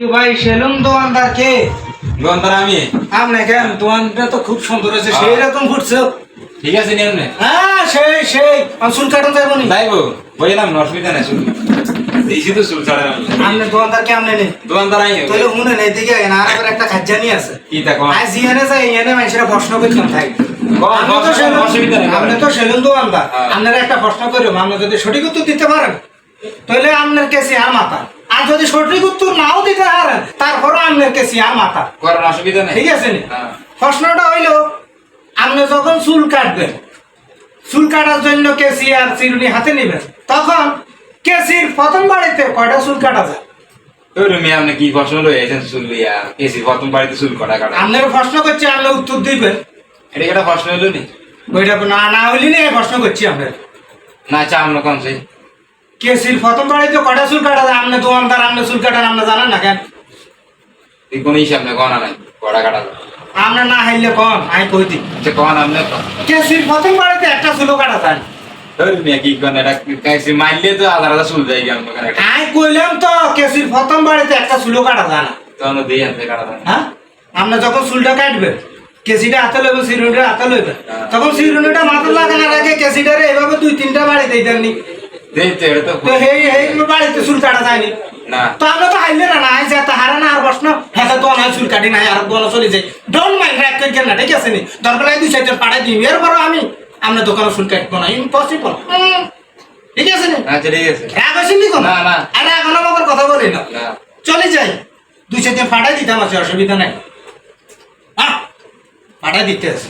ভাই সেলুন দোকানদার কে? দোকানদার আমি? কেন? দোকানটা তো খুব সুন্দর হ্যাঁ। সেই রকম ফুটছে ঠিক আছে নিয়ে নে হ্যাঁ সেই সেই। আমি চুল কাটন যাব নি যাইবো বললাম না অসুবিধা নাই চুল। দিয়েছি তো চুল দোকানদার কে নেই দোকানদার তাহলে শুনেন এইদিকে আইন আর একটা আছে। কি তা আজ ইহানে যাই ইহানে মানুষেরা প্রশ্ন করতাম থাই আপনি তো সেলুন- নেই, দোকানদার। হ্যাঁ। আপনারা একটা প্রশ্ন করলাম আপনি যদি সঠিক উত্তর দিতে পারেন তাহলে আপনার কেসি আর মাথা আর যদি সঠিক উত্তর পারেন আর মাথা। করার অসুবিধা নেই। ঠিক আছে নি? হ্যাঁ। প্রশ্নটা হইল আপনি যখন চুল কাটবেন চুল কাটার জন্য কেসি আর চিরুনি হাতে নেবেন? তখন কেসির প্রথম বাড়িতে কয়টা চুল কাটা যায়? ওই রুমি আপনি কি প্রশ্ন রয়েছেন চুল লইয়া এসি প্রথম বাড়িতে চুল কটা কাটা? আপনার প্রশ্ন করছি আপনি উত্তর দিবেন। এটা একটা প্রশ্ন নি? ওইটা না না হইলি না প্রশ্ন করছি আপনার না চা আমরা কম কেসির প্রথম বাড়িতে কয়টা চুল কাটা যায়? আপনি দোকানদার আপনি চুল কাটান আপনি জানেন না কেন? এই কোনো হিসাব নেই গনা নাই কটা কাটা যায়। আপনি না হাইলে কম আমি কই দিই আচ্ছা কন আপনি কেসির প্রথম বাড়িতে একটা কাটা যায় না। মারলে তো আলাদা আলাদা চুল যায় আমি ওখানে কইলাম তো কেসির প্রথম বাড়িতে একটা চুলও কাটা যায় না। তখন দিয়ে আনতে কাটা যায়। হ্যাঁ? আপনি যখন চুলটা কাটবেন কেসিটা হাতে লইবেন সিরুনিটা হাতে লইবেন হ্যাঁ। তখন সিরুনিটা মাথা লাগানোর আগে কেসিটারে এভাবে দুই তিনটা বাড়ি দিয়ে দেননি। দেই তো সেই সেই বাড়িতে চুল কাটা যায়নি। না। তো আমরা তো হাইলে না নাই চুল কাটি নাই আর বলা চলে যায়। ডোন্ট মাইন্ড রাগ করে না ঠিক আছে নি দরকার লাগে দুই চারজন পাঠাই দিই। এর বড় আমি আমরা দোকানে চুল কাটবো না। ইম্পসিবল ঠিক আছে নি আচ্ছা ঠিক আছে। রাগ হয়েছে নি কোনো। আরে এখন আমার কথা বলি না। না। চলে যাই। দুই চারজন পাঠাই দিতাম আছে অসুবিধা নাই। আহ পাঠাই দিতে আছে।